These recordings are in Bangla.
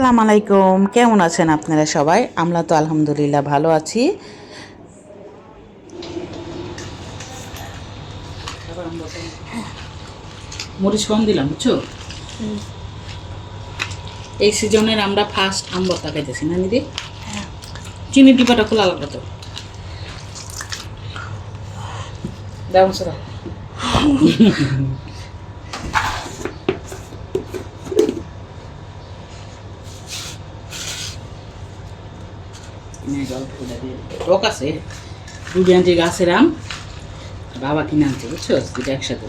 সালাম আলাইকুম। কেমন আছেন আপনারা সবাই? আমরা তো আলহামদুলিল্লাহ ভালো আছি। মরিচ কম দিলাম বুঝছ? এই সিজনের আমরা ফার্স্ট আম ভর্তা খাইতেছি না দিদি চিনি ডিপাটা খোলা লাগবে তো। দাও। টক আছে। আনছে গাছের আম, বাবা কিনে আনছে, বুঝছ? একসাথে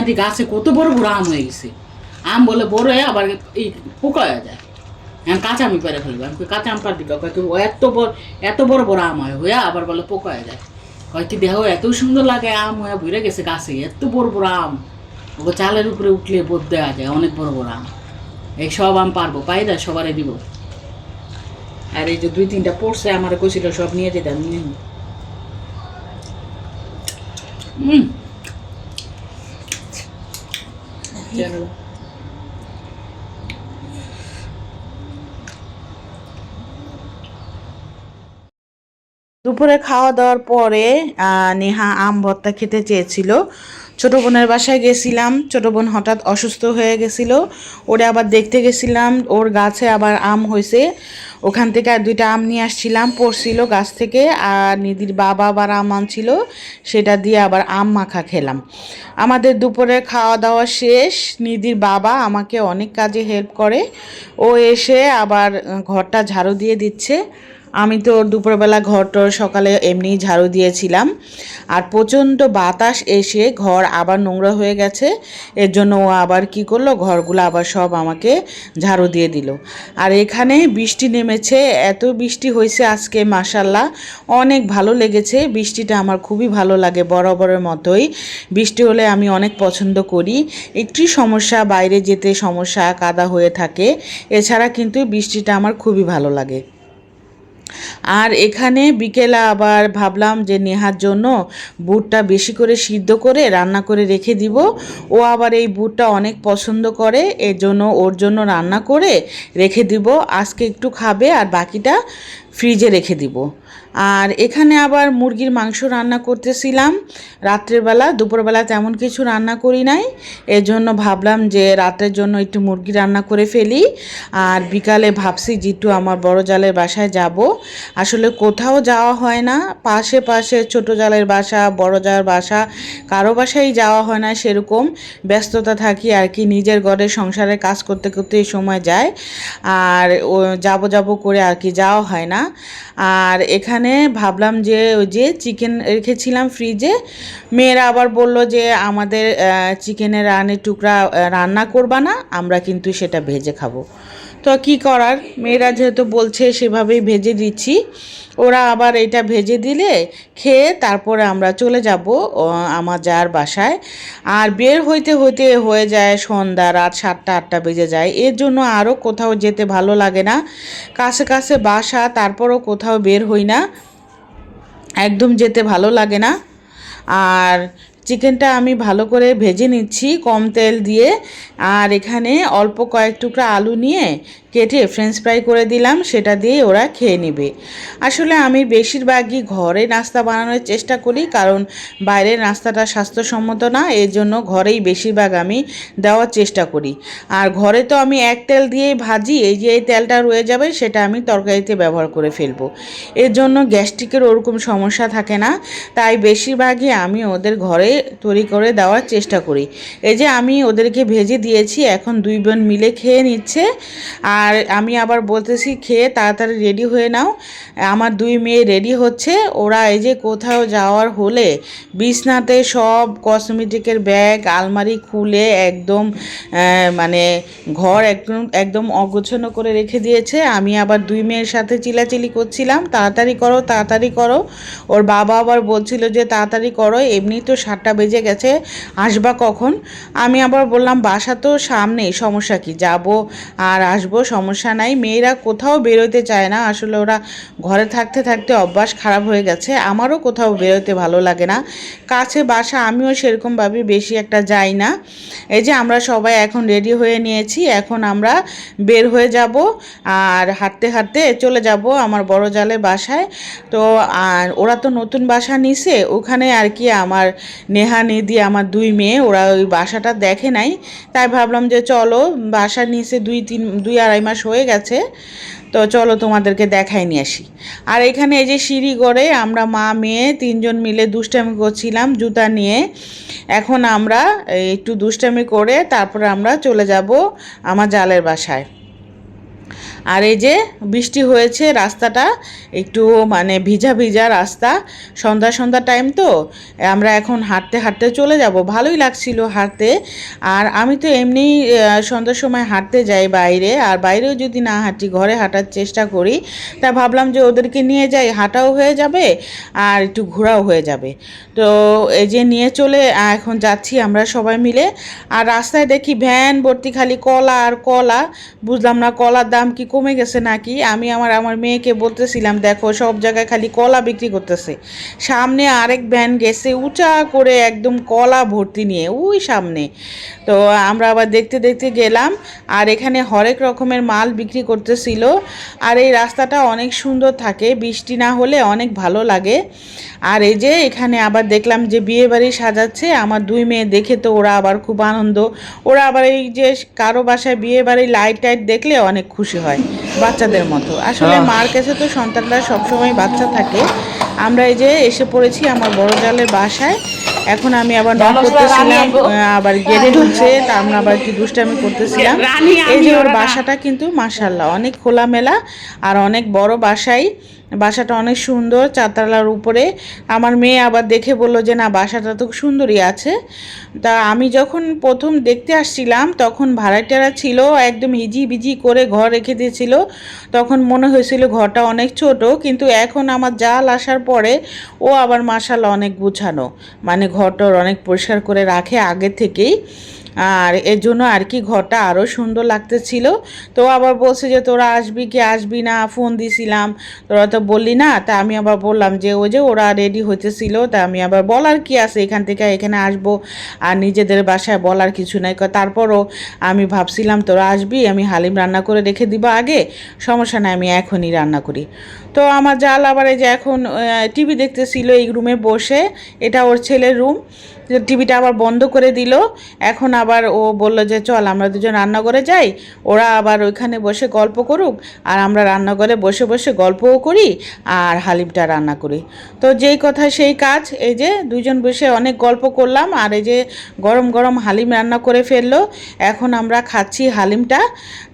আন্টি গাছে কত বড় বড় আম হয়ে গেছে। আম বলে বড় হয়ে আবার এই পোকা হয়ে যায়। কাঁচা আমি পেরে ফেলব। আমি কাঁচা আম পারবি এত বড় এত বড় বড় আম হয়, হয়ে আবার বলে পোকা হয়ে যায়। দেহ এত সুন্দর লাগে, আম হয়ে ভরে গেছে গাছে, এত বড় বড় আম। ওকে চালের উপরে উঠলে বোধ দেওয়া যায়, অনেক বড় বড় আম। এই সব আম পারব, পাই না, সবারে দিব। আর এই যে দুই তিনটা পড়ছে আমার কইছিল সব নিয়ে যেতাম নিয়ে। হুম। দুপুরে খাওয়া দাওয়ার পরে আহ, নেহা আম ভর্তা খেতে চেয়েছিল। ছোট বোনের বাসায় গেছিলাম। ছোট বোন হঠাৎ অসুস্থ হয়ে গেছিল। ওরে আবার দেখতে গেছিলাম। ওর গাছে আবার আম হয়েছে। ওখান থেকে আর দুইটা আম নিয়ে আসছিলাম। পড়ছিল গাছ থেকে আর নিদির বাবা আবার আম আনছিল। সেটা দিয়ে আবার আম মাখা খেলাম। আমাদের দুপুরে খাওয়া দাওয়া শেষ। নিদির বাবা আমাকে অনেক কাজে হেল্প করে। ও এসে আবার ঘরটা ঝাড়ু দিয়ে দিচ্ছে। আমি তো দুপুরবেলা ঘরটর সকালে এমনি ঝাড়ু দিয়েছিলাম। আর প্রচণ্ড বাতাস এসে ঘর আবার নোংরা হয়ে গেছে। এর জন্য ও আবার কি করল? ঘরগুলো আবার সব আমাকে ঝাড়ু দিয়ে দিল। আর এখানে বৃষ্টি নেমেছে, এত বৃষ্টি হয়েছে আজকে মাসাল্লাহ অনেক ভালো লেগেছে। বৃষ্টিটা আমার খুবই ভালো লাগে বরাবরের মতোই। বৃষ্টি হলে আমি অনেক পছন্দ করি। একটি সমস্যা, বাইরে যেতে সমস্যা, কাদা হয়ে থাকে। এছাড়া কিন্তু বৃষ্টিটা আমার খুবই ভালো লাগে। আর এখানে বিকেলে আবার ভাবলাম যে নেহার জন্য বুটটা বেশি করে সিদ্ধ করে রান্না করে রেখে দিব। ও আবার এই বুটটা অনেক পছন্দ করে এর জন্য ওর জন্য রান্না করে রেখে দিব। আজকে একটু খাবে আর বাকিটা ফ্রিজে রেখে দিব। আর এখানে আবার মুরগির মাংস রান্না করতেছিলাম। রাত্রেবেলা দুপুরবেলা তেমন কিছু রান্না করি নাই। এর জন্য ভাবলাম যে রাতের জন্য একটু মুরগি রান্না করে ফেলি। আর বিকালে ভাবছি জিটু আমার বড় জালের বাসায় যাব। আসলে কোথাও যাওয়া হয় না। পাশে পাশে ছোট জালের বাসা, বড় জালের বাসা, কারও বাসায় যাওয়া হয় না সেরকম। ব্যস্ততা থাকি আর কি, নিজের ঘরে সংসারে কাজ করতে করতে সময় যায়। আর যাব যাব করে আর কি যাওয়া হয় না। আর এখানে ভাবলাম যে ওই যে চিকেন রেখেছিলাম ফ্রিজে মেয়েরা আবার বলল যে, আমাদের চিকেনের রানের টুকরা রান্না করবা না, আমরা কিন্তু সেটা ভেজে খাব। তো কি করার? মেয়েরা যেহেতু বলছে সেভাবেই ভেজে দিচ্ছি। ওরা আবার এটা ভেজে দিলে খেয়ে তারপরে আমরা চলে যাব আমার যার বাসায়। আর বের হইতে হইতে হয়ে যায় সন্ধ্যা, রাত সাতটা, আটটা বেজে যায়। এর জন্য আরও কোথাও যেতে ভালো লাগে না। কাছে কাছে বাসা, তারপরও কোথাও বের হই না। একদম যেতে ভালো লাগে না। আর চিকেনটা আমি ভালো করে ভেজে নিচ্ছি, কম তেল দিয়ে। আর এখানে অল্প কয়েক টুকরা আলু নিয়ে কেটে ফ্রেঞ্চ ফ্রাই করে দিলাম, সেটা দিয়ে ওরা খেয়ে নেবে। আসলে আমি বেশিরভাগই ঘরে নাস্তা বানানোর চেষ্টা করি, কারণ বাইরের নাস্তাটা স্বাস্থ্যসম্মত না এর জন্য ঘরেই বেশিরভাগ আমি দেওয়ার চেষ্টা করি। আর ঘরে তো আমি এক তেল দিয়েই ভাজি, এই যে এই তেলটা রয়ে যাবে, সেটা আমি তরকারিতে ব্যবহার করে ফেলব। এর জন্য গ্যাস্ট্রিকের ওরকম সমস্যা থাকে না, তাই বেশিরভাগই আমি ওদের ঘরে তৈরি করে দেওয়ার চেষ্টা করি। এই যে আমি ওদেরকে ভেজে দিয়েছি, এখন দুই বোন মিলে খেয়ে নিচ্ছে। আর আমি আবার বলতেছি, খেয়ে তাড়াতাড়ি রেডি হয়ে নাও। আমার দুই মেয়ে রেডি হচ্ছে। ওরা এই যে কোথাও যাওয়ার হলে বিছনাতে সব কসমেটিকের ব্যাগ, আলমারি খুলে একদম মানে ঘর একদম একদম অগোছানো করে রেখে দিয়েছে। আমি আবার দুই মেয়ের সাথে চিলাচিলি করছিলাম। তাড়াতাড়ি করো তাড়াতাড়ি করো। ওর বাবা আবার বলছিল যে, তাড়াতাড়ি করো। এমনি তো সাতটা আটটা বেজে গেছে, আসবা কখন? আমি আবার বললাম, বাসা তো সামনেই, সমস্যা কি? যাব আর আসব, সমস্যা নাই। মেয়েরা কোথাও বেরোতে চায় না। আসলে ওরা ঘরে থাকতে থাকতে অভ্যাস খারাপ হয়ে গেছে। আমারও কোথাও বেরোতে ভালো লাগে না। কাছে বাসা, আমিও সেরকমভাবে বেশি একটা যাই না। এই যে আমরা সবাই এখন রেডি হয়ে নিয়েছি, এখন আমরা বের হয়ে যাব আর হাঁটতে হাঁটতে চলে যাব আমার বড় জালে বাসায়। তো আর ওরা তো নতুন বাসা নিছে, ওখানে আর কি আমার নেহা নিধি আমার দুই মেয়ে, ওরা ওই বাসাটা দেখে নাই। তাই ভাবলাম যে চলো, বাসা নিচে দুই, তিন, দুই আড়াই মাস হয়ে গেছে, তো চলো তোমাদেরকে দেখাই নিয়ে আসি। আর এখানে এই যে সিঁড়ি গড়ে আমরা মা, মেয়ে তিনজন মিলে দুষ্টামি করছিলাম জুতা নিয়ে। এখন আমরা একটু দুষ্টামি করে তারপরে আমরা চলে যাব আমার জালের বাসায়। আর এই যে বৃষ্টি হয়েছে, রাস্তাটা একটু মানে ভিজা ভিজা রাস্তা। সন্ধ্যা সন্ধ্যা টাইম তো, আমরা এখন হাঁটতে হাঁটতে চলে যাব। ভালোই লাগছিল হাঁটতে। আর আমি তো এমনি সন্ধ্যার সময় হাঁটতে যাই বাইরে। আর বাইরেও যদি না হাঁটি, ঘরে হাঁটার চেষ্টা করি, তা ভাবলাম যে ওদেরকে নিয়ে যাই। হাঁটাও হয়ে যাবে আর একটু ঘোরাও হয়ে যাবে। তো এই যে নিয়ে চলে এখন যাচ্ছি আমরা সবাই মিলে। আর রাস্তায় দেখি ভ্যান, ভর্তি খালি কলা আর কলা। বুঝলাম না কলার দাম কি কমে গেছে নাকি? আমি আমার আমার মেয়েকে বলতেছিলাম, দেখো, সব জায়গায় খালি কলা বিক্রি করতেছে। সামনে আরেক ভ্যান গেছে, উঁচা করে একদম কলা ভর্তি নিয়ে, ওই সামনে। তো আমরা আবার দেখতে দেখতে গেলাম, আর এখানে হরেক রকমের মাল বিক্রি করতেছিল। আর এই রাস্তাটা অনেক সুন্দর থাকে, বৃষ্টি না হলে অনেক ভালো লাগে। আর এই যে এখানে আবার দেখলাম যে বিয়ে বাড়ি সাজাচ্ছে, আমার দুই মেয়ে দেখে তো ওরা আবার খুব আনন্দ। ওরা আবার এই যে কারও বাসায় বিয়ে বাড়ি লাইট টাইট দেখলে অনেক খুশি হয়। বাচ্চাদের মতো। আসলে মার কাছে তো সন্তানরা সবসময় বাচ্চা থাকে। আমরা এই যে এসে পড়েছি আমার বড় জালের বাসায়। এখন আমি আবার নক করতেছিলাম আবার গেড়ে ঢুকছে তা আমরা আবার কি দুষ্টামি করতেছিলাম। এই যে ওর বাসাটা কিন্তু মাসাল্লাহ অনেক খোলামেলা আর অনেক বড় বাসাই। বাসাটা অনেক সুন্দর, চারতলার উপরে। আমার মেয়ে আবার দেখে বলল যে, না, বাসাটা তো সুন্দরই আছে। তা আমি যখন প্রথম দেখতে আসছিলাম, তখন ভাড়াটিয়ারা ছিল একদম হিজি বিজি করে ঘর রেখে দিয়েছিল। তখন মনে হয়েছিল ঘরটা অনেক ছোট, কিন্তু এখন আমার জাল আসার পরে ও আবার মাসাল্লাহ অনেক গুছানো। মানে ঘরটার অনেক পরিষ্কার করে রাখে আগে থেকেই। আর এর জন্য আর কি ঘরটা আরও সুন্দর লাগতেছিল। তো আবার বলছে যে, তোরা আসবি কি আসবি না? ফোন দিছিলাম। তোরা তো বললি না, তা আমি আবার বললাম যে, ওই যে ওরা রেডি হইতেছিল, তা আমি আবার বলার কি আছে? এখান থেকে এখানে আসব, আর নিজেদের বাসায় বলার কিছু নাই। তারপরও আমি ভাবছিলাম, তোরা আসবি, আমি হালিম রান্না করে রেখে দিব আগে, সমস্যা নাই, আমি এখনই রান্না করি। তো আমার জাল আবার এই যে এখন টিভি দেখতেছিল এই রুমে বসে, এটা ওর ছেলের রুম টিভিটা আবার বন্ধ করে দিল। এখন আবার ও বলল যে, চল, আমরা দুজন রান্নাঘরে যাই। ওরা আবার ওইখানে বসে গল্প করুক আর আমরা রান্নাঘরে বসে বসে গল্পও করি আর হালিমটা রান্না করি। তো যেই কথা সেই কাজ, এই যে দুজন বসে অনেক গল্প করলাম আর এই যে গরম গরম হালিম রান্না করে ফেলল। এখন আমরা খাচ্ছি হালিমটা।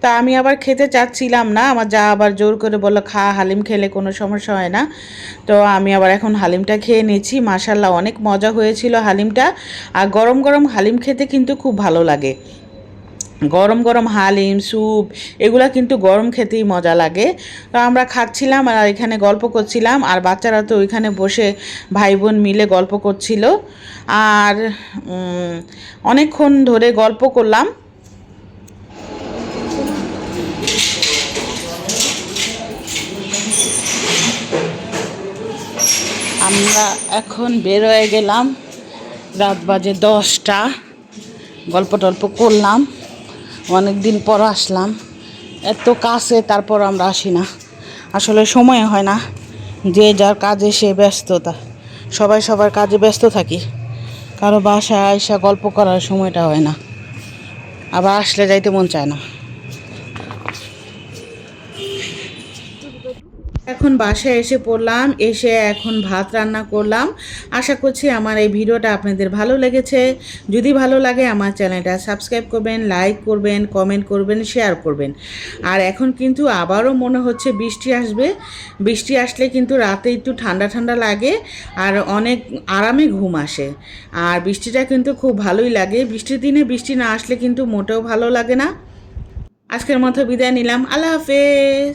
তা আমি আবার খেতে চাচ্ছিলাম না। আমার যা আবার জোর করে বলল, খা, হালিম খেলে কোনো সমস্যা হয় না। তো আমি আবার এখন হালিমটা খেয়ে নিয়েছি। মাসাল্লাহ অনেক মজা হয়েছিল হালিমটা। আর গরম গরম হালিম খেতে কিন্তু খুব ভালো লাগে। গরম গরম হালিম, স্যুপ, এগুলা কিন্তু গরম খেতেই মজা লাগে। তো আমরা খাচ্ছিলাম আর এখানে গল্প করছিলাম। আর বাচ্চারা তো ওইখানে বসে ভাই বোন মিলে গল্প করছিল। আর অনেকক্ষণ ধরে গল্প করলাম। আমরা এখন বেরোয় গেলাম। রাত বাজে দশটা। গল্প টল্প করলাম। অনেক দিন পর আসলাম। এত কাছে তারপর আমরা আসি না। আসলে সময় হয় না। যে যার কাজে সে ব্যস্ততা। সবাই সবার কাজে ব্যস্ত থাকি। কারও বাসায় আইসা গল্প করার সময়টা হয় না। আবার আসলে যাইতে মন চায় না। এখন বাসায় এসে পড়লাম, এসে এখন ভাত রান্না করলাম। আশা করছি আমার এই ভিডিওটা আপনাদের ভালো লেগেছে। যদি ভালো লাগে আমার চ্যানেলটা সাবস্ক্রাইব করবেন, লাইক করবেন, কমেন্ট করবেন, শেয়ার করবেন। আর এখন কিন্তু আবারও মনে হচ্ছে বৃষ্টি আসবে। বৃষ্টি আসলে কিন্তু রাতে একটু ঠান্ডা ঠান্ডা লাগে আর অনেক আরামে ঘুম আসে। আর বৃষ্টিটা কিন্তু খুব ভালোই লাগে। বৃষ্টির দিনে বৃষ্টি না আসলে কিন্তু মোটেও ভালো লাগে না। আজকের মতো বিদায় নিলাম। আল্লাহ হাফেজ।